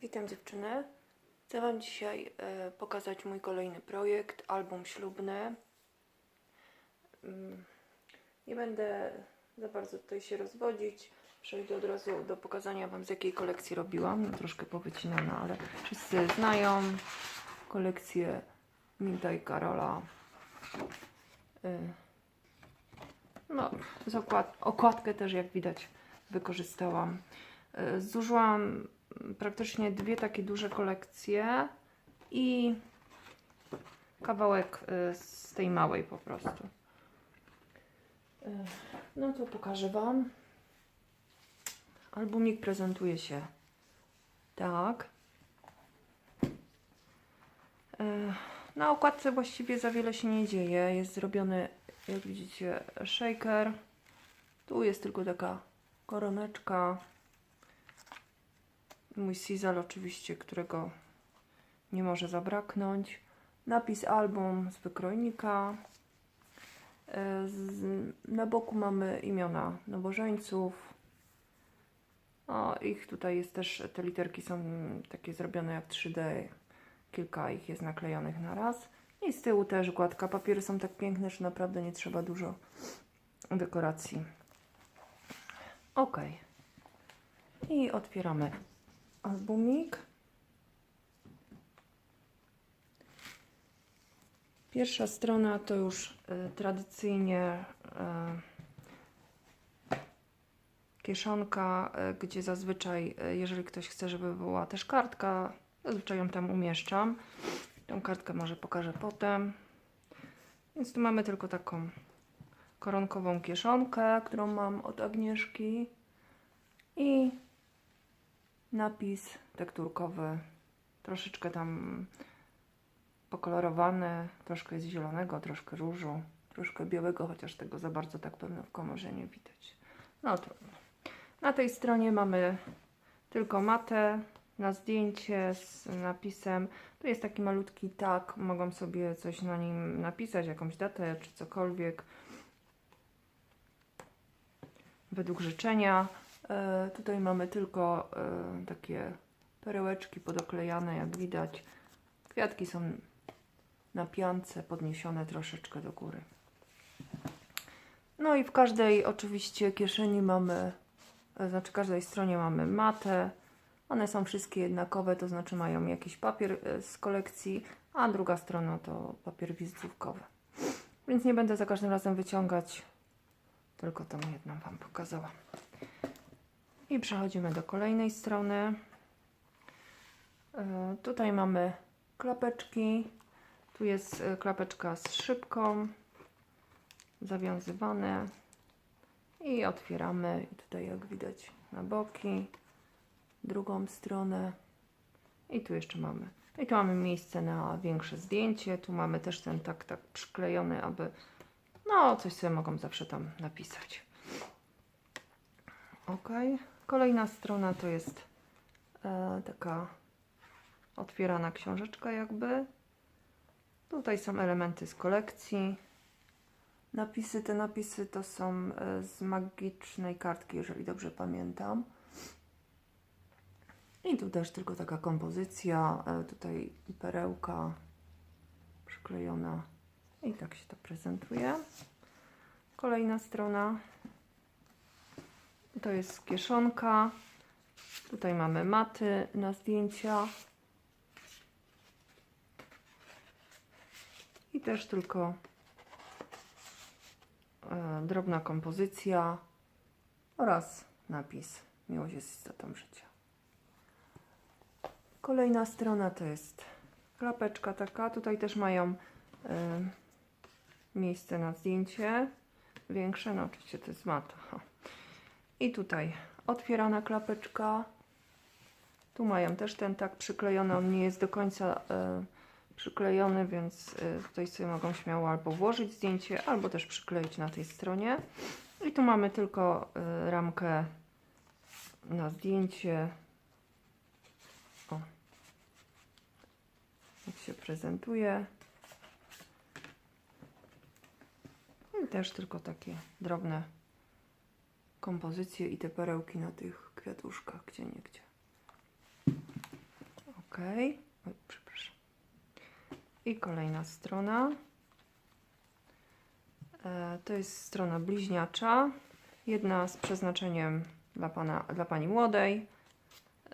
Witam dziewczyny. Chcę Wam dzisiaj e, pokazać mój kolejny projekt, album ślubny. Mm, Nie będę za bardzo tutaj się rozwodzić. Przejdę od razu do pokazania Wam z jakiej kolekcji robiłam. Troszkę powycinana, ale wszyscy znają kolekcję Minta i Karola. Y, No, z okład okładkę też jak widać wykorzystałam. Y, Zużyłam praktycznie dwie takie duże kolekcje i kawałek y, z tej małej po prostu. Y, No to pokażę Wam. Albumik prezentuje się tak. Y, Na okładce właściwie za wiele się nie dzieje. Jest zrobiony, jak widzicie, shaker. Tu jest tylko taka koroneczka. Mój Sizal oczywiście, którego nie może zabraknąć. Napis album z wykrojnika. E, na boku mamy imiona nowożeńców. O, ich tutaj jest też, te literki są takie zrobione jak 3D. Kilka ich jest naklejonych na raz. I z tyłu też gładka. Papiery są tak piękne, że naprawdę nie trzeba dużo dekoracji. Ok. I otwieramy albumik. Pierwsza strona to już y, tradycyjnie y, kieszonka, y, gdzie zazwyczaj, y, jeżeli ktoś chce, żeby była też kartka, zazwyczaj ją tam umieszczam. Tą kartkę może pokażę potem. Więc tu mamy tylko taką koronkową kieszonkę, którą mam od Agnieszki i napis tekturkowy, troszeczkę tam pokolorowany, troszkę jest zielonego, troszkę różu, troszkę białego, chociaż tego za bardzo tak pewno w komorze nie widać. No trudno. Na tej stronie mamy tylko matę na zdjęcie z napisem. Tu jest taki malutki tak, mogą sobie coś na nim napisać, jakąś datę czy cokolwiek według życzenia. E, tutaj mamy tylko e, takie perełeczki podoklejane, jak widać. Kwiatki są na piance, podniesione troszeczkę do góry. No i w każdej oczywiście kieszeni mamy, e, znaczy każdej stronie mamy matę. One są wszystkie jednakowe, to znaczy mają jakiś papier z kolekcji, a druga strona to papier wizytówkowy. Więc nie będę za każdym razem wyciągać, tylko tą jedną Wam pokazałam. I przechodzimy do kolejnej strony. E, Tutaj mamy klapeczki. Tu jest e, klapeczka z szybką, zawiązywane i otwieramy. I tutaj jak widać na boki, drugą stronę i tu jeszcze mamy. I tu mamy miejsce na większe zdjęcie. Tu mamy też ten tak, tak przyklejony, aby no coś sobie mogą zawsze tam napisać. Ok. Kolejna strona to jest e, taka otwierana książeczka jakby. Tutaj są elementy z kolekcji. Napisy, te napisy to są e, z magicznej kartki, jeżeli dobrze pamiętam. I tu też tylko taka kompozycja, e, tutaj perełka przyklejona i tak się to prezentuje. Kolejna strona to jest kieszonka. Tutaj mamy maty na zdjęcia. I też tylko e, drobna kompozycja oraz napis Miłość jest istotą życia. Kolejna strona to jest klapeczka taka. Tutaj też mają e, miejsce na zdjęcie większe. No oczywiście to jest mata. I tutaj otwierana klapeczka. Tu mają też ten tak przyklejony. On nie jest do końca e, przyklejony, więc e, tutaj sobie mogą śmiało albo włożyć zdjęcie, albo też przykleić na tej stronie. I tu mamy tylko e, ramkę na zdjęcie. O. Jak się prezentuje. I też tylko takie drobne kompozycje i te perełki na tych kwiatuszkach, gdzie nie gdzie. Oj, przepraszam. I kolejna strona. E, To jest strona bliźniacza. Jedna z przeznaczeniem dla, pana, dla pani młodej.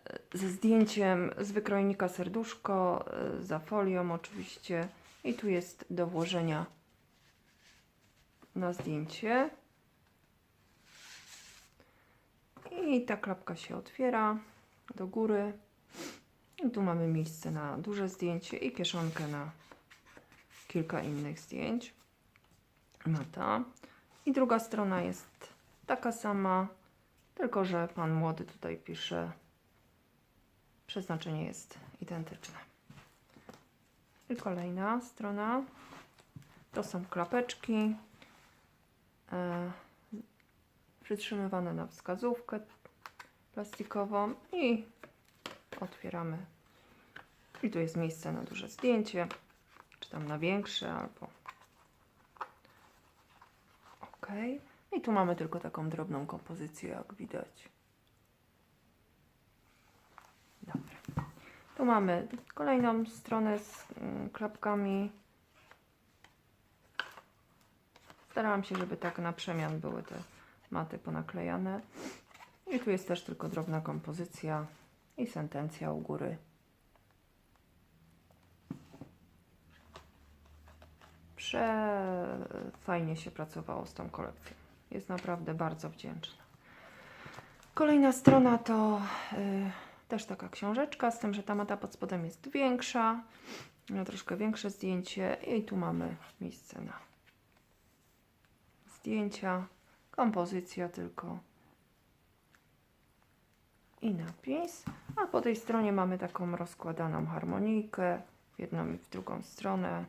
E, Ze zdjęciem z wykrojnika serduszko, e, za folią oczywiście. I tu jest do włożenia na zdjęcie. I ta klapka się otwiera do góry. I tu mamy miejsce na duże zdjęcie i kieszonkę na kilka innych zdjęć. Mata. I druga strona jest taka sama, tylko że pan młody tutaj pisze, przeznaczenie jest identyczne. I kolejna strona. To są klapeczki e, przytrzymywane na wskazówkę plastikową i otwieramy. I tu jest miejsce na duże zdjęcie, czy tam na większe, albo. Ok. I tu mamy tylko taką drobną kompozycję, jak widać. Dobra. Tu mamy kolejną stronę z mm, klapkami. Starałam się, żeby tak na przemian były te maty ponaklejane. I tu jest też tylko drobna kompozycja i sentencja u góry. Prze fajnie się pracowało z tą kolekcją. Jest naprawdę bardzo wdzięczna. Kolejna strona to y, też taka książeczka, z tym, że ta mata pod spodem jest większa. Ma troszkę większe zdjęcie i tu mamy miejsce na zdjęcia, kompozycja tylko i napis. A po tej stronie mamy taką rozkładaną harmonijkę w jedną i w drugą stronę.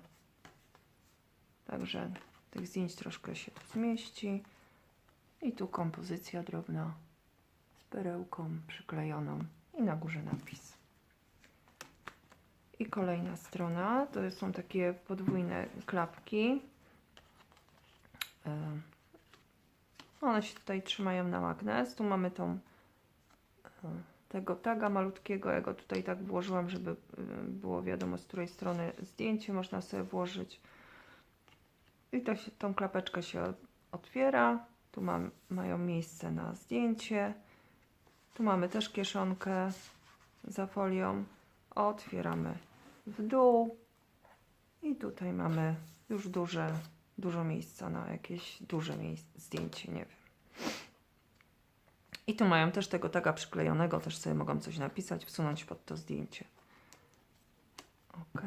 Także tych zdjęć troszkę się tu zmieści. I tu kompozycja drobna z perełką przyklejoną i na górze napis. I kolejna strona to są takie podwójne klapki. E, One się tutaj trzymają na magnes. Tu mamy tą e, tego taga malutkiego. Ja go tutaj tak włożyłam, żeby y, było wiadomo z której strony zdjęcie można sobie włożyć. I to się, tą klapeczkę się otwiera. Tu mam, mają miejsce na zdjęcie. Tu mamy też kieszonkę za folią. Otwieramy w dół. I tutaj mamy już duże, dużo miejsca na jakieś duże zdjęcie, nie wiem. I tu mają też tego taga przyklejonego, też sobie mogą coś napisać, wsunąć pod to zdjęcie. Ok.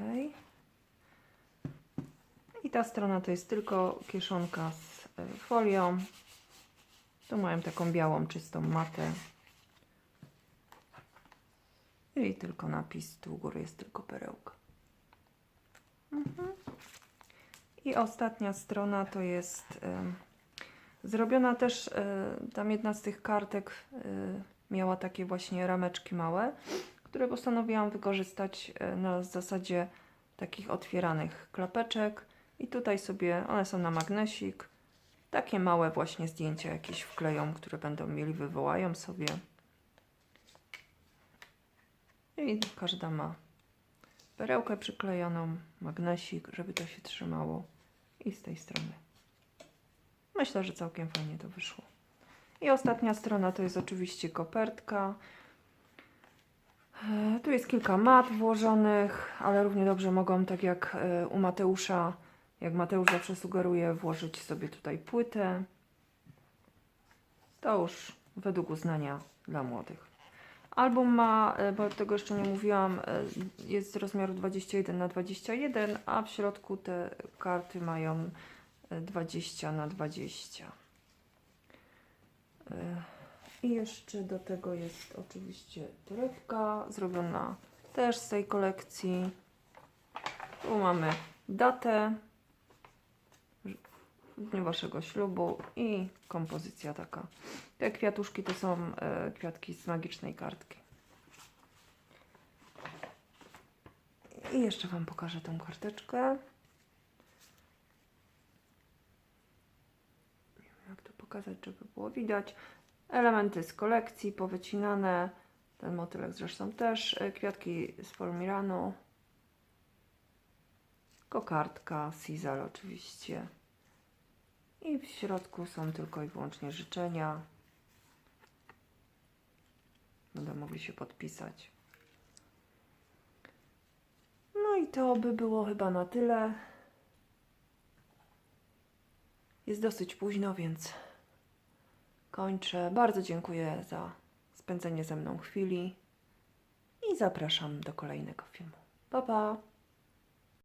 I ta strona to jest tylko kieszonka z y, folią. Tu mają taką białą, czystą matę. I tylko napis, tu u góry jest tylko perełka. Mhm. I ostatnia strona to jest em, zrobiona też, e, tam jedna z tych kartek e, miała takie właśnie rameczki małe, które postanowiłam wykorzystać e, na zasadzie takich otwieranych klapeczek. I tutaj sobie, one są na magnesik, takie małe właśnie zdjęcia jakieś wkleją, które będą mieli, wywołają sobie. I każda ma perełkę przyklejoną, magnesik, żeby to się trzymało. I z tej strony. Myślę, że całkiem fajnie to wyszło. I ostatnia strona to jest oczywiście kopertka. E, Tu jest kilka mat włożonych, ale równie dobrze mogą, tak jak e, u Mateusza, jak Mateusz zawsze sugeruje, włożyć sobie tutaj płytę. To już według uznania dla młodych. Album ma, e, bo tego jeszcze nie mówiłam, e, jest z rozmiaru 21 na 21, a w środku te karty mają e, 20 na 20. E, I jeszcze do tego jest oczywiście torebka zrobiona też z tej kolekcji. Tu mamy datę w dniu waszego ślubu i kompozycja taka. Te kwiatuszki to są e, kwiatki z magicznej kartki. I jeszcze Wam pokażę tą karteczkę. Nie wiem jak to pokazać, żeby było widać. Elementy z kolekcji powycinane. Ten motylek zresztą też. E, Kwiatki z Polmiranu. Kokardka, Sizal oczywiście. I w środku są tylko i wyłącznie życzenia. Będą mogli się podpisać. No i to by było chyba na tyle. Jest dosyć późno, więc kończę. Bardzo dziękuję za spędzenie ze mną chwili i zapraszam do kolejnego filmu. Pa, pa!